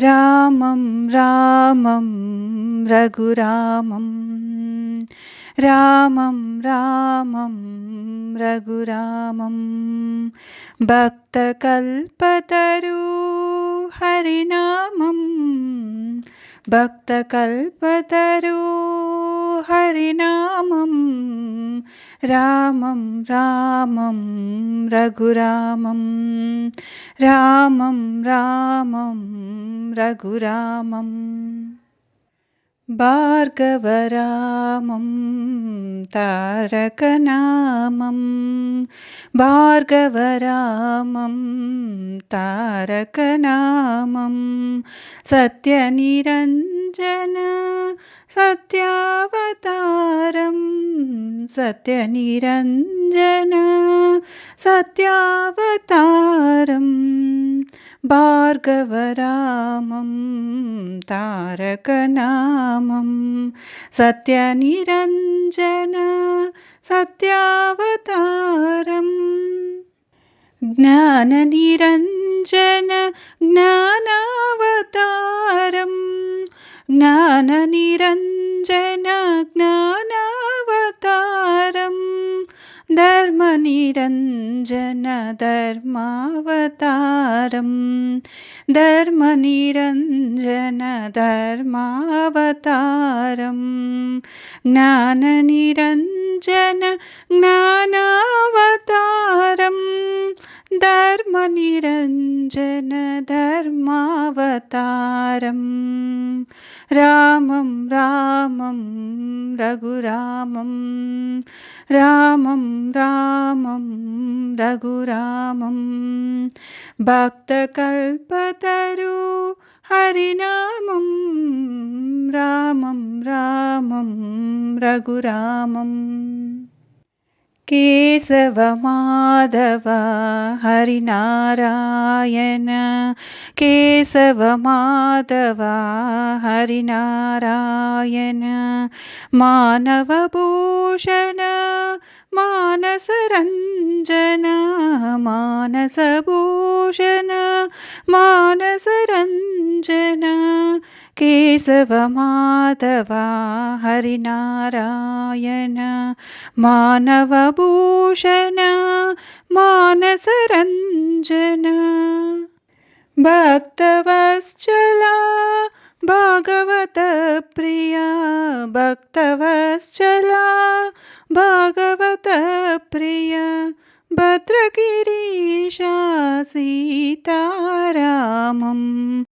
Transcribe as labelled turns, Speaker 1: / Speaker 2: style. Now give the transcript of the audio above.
Speaker 1: रामं रामं रघुरामं रामं रामं रघुरामं भक्तकल्पतरु हरिनामं भक्तकल्पतरु हरिनामं रामं रामं रघुरामं। रामं रामं रघुरामम् भार्गवरामं तारकनामं। भार्गवरामं तारकनामं। सत्यनिरञ्जन सत्यावतारं सत्यनिरञ्जन सत्यावतारं भार्गवरामं तारकनामं सत्यनिरञ्जन सत्यावतारम् ज्ञाननिरञ्जन ज्ञानावतारम् ज्ञाननिरञ्जन ज्ञानावतारम् धर्मावतारम् धर्मनिरञ्जन धर्मावतारम् ज्ञाननिरञ्जन ज्ञानावतारम् धर्मनिरञ्जन धर्मावतारम् रामं रामं रघुरामं। रामं रामं रघुरामं। भक्तकल्पतरु हरिनामं। रामं रामं रघुरामम् केशवमाधव हरिनारायण। केशवमाधव हरिनारायण। मानवभूषण मानसरञ्जन मानसभूषण मानसरञ्जन केशवमाधव हरिनारायण मानवभूषण मानसरञ्जन। भक्तवश्चला भागवतप्रिया भक्तवश्चला भागवतप्रिया भद्रगिरीशासीतारामम्